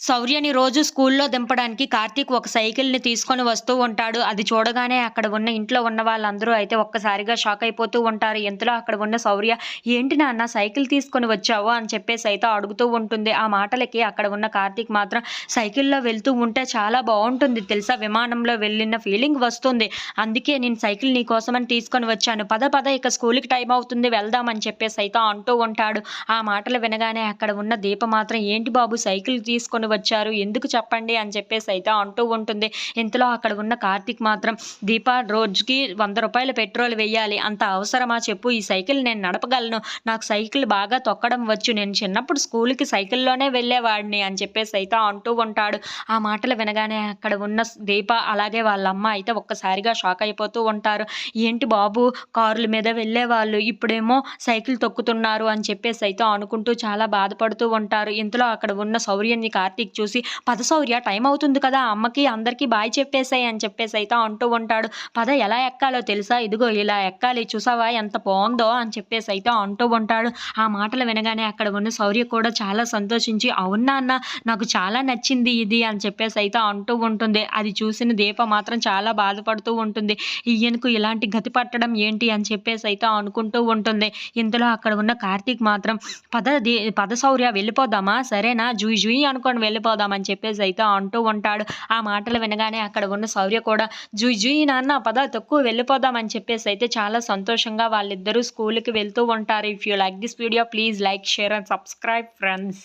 శౌర్యని రోజు స్కూల్లో దింపడానికి కార్తీక్ ఒక సైకిల్‌ని తీసుకొని వస్తూ ఉంటాడు. అది చూడగానే అక్కడ ఉన్న ఇంట్లో ఉన్న వాళ్ళందరూ అయితే ఒక్కసారిగా షాక్ అయిపోతూ ఉంటారు. ఇంతలో అక్కడ ఉన్న శౌర్య "ఏంటి నాన్న సైకిల్ తీసుకొని వచ్చావు" అని చెప్పేసి అయితే అడుగుతూ ఉంటుంది. ఆ మాటలకి అక్కడ ఉన్న కార్తీక్ మాత్రం "సైకిల్‌లో వెళ్తూ ఉంటే చాలా బాగుంటుంది తెలుసా విమానంలో వెళ్ళిన ఫీలింగ్ వస్తుంది. అందుకే నేను సైకిల్ నీకోసమని తీసుకొని వచ్చాను. పద పద ఇక స్కూల్కి టైం అవుతుంది వెళ్దాం" అని చెప్పేసి అయితే అంటూ ఉంటాడు. ఆ మాటలు వినగానే అక్కడ ఉన్న దీప మాత్రం "ఏంటి బాబు సైకిల్ తీసుకొని వచ్చారు ఎందుకు చెప్పండి" అని చెప్పేసి అయితే అంటూ ఉంటుంది. ఇంతలో అక్కడ ఉన్న కార్తీక్ మాత్రం "దీప రోజుకి వంద రూపాయల పెట్రోల్ వెయ్యాలి. అంత అవసరమా చెప్పు ఈ సైకిల్ నేను నడపగలను. నాకు సైకిల్ బాగా తొక్కడం వచ్చు. నేను చిన్నప్పుడు స్కూల్కి సైకిల్‌లోనే వెళ్ళేవాడిని" అని చెప్పేసి అయితే అంటూ ఉంటాడు. ఆ మాటలు వినగానే అక్కడ ఉన్న దీప అలాగే వాళ్ళ అమ్మ అయితే ఒక్కసారిగా షాక్ అయిపోతూ ఉంటారు. "ఏంటి బాబు కార్ల మీద వెళ్ళేవాళ్ళు ఇప్పుడేమో సైకిల్ తొక్కుతున్నారు" అని చెప్పేసి అయితే అనుకుంటూ చాలా బాధపడుతూ ఉంటారు. ఇంతలో అక్కడ ఉన్న సౌర్యని కార్తీక్ కార్తీక్ చూసి "పద శౌర్య టైం అవుతుంది కదా అమ్మకి అందరికీ బాయ్ చెప్పేసాయి అని చెప్పేసి అయితే అంటూ ఉంటాడు. "పద ఎలా ఎక్కాలో తెలుసా? ఇదిగో ఇలా ఎక్కాలి చూసావా ఎంత బాగుందో అని చెప్పేసి అయితే అంటూ ఉంటాడు. ఆ మాటలు వినగానే అక్కడ ఉన్న శౌర్య కూడా చాలా సంతోషించి "అవును నాన్న నాకు చాలా నచ్చింది ఇది" అని చెప్పేసి అయితే అంటూ ఉంటుంది. అది చూసిన దీప మాత్రం చాలా బాధపడుతూ ఉంటుంది. ఈయనకు ఇలాంటి గతి పట్టడం ఏంటి అని చెప్పేసి అయితే అనుకుంటూ ఉంటుంది. ఇంతలో అక్కడ ఉన్న కార్తీక్ మాత్రం "పద పద శౌర్య వెళ్ళిపోదామా సరేనా జూయి జుయ్ అనుకోండి వెళ్ళిపోదాం" అని చెప్పేసి అయితే అంటూ ఉంటాడు. ఆ మాటలు వినగానే అక్కడ ఉన్న శౌర్య కూడా "జుయ్ జుయ్ నాన్న పద తక్కువ వెళ్ళిపోదాం" అని చెప్పేసి అయితే చాలా సంతోషంగా వాళ్ళిద్దరూ స్కూల్కి వెళ్తూ ఉంటారు. If you like this video please like, share and subscribe friends.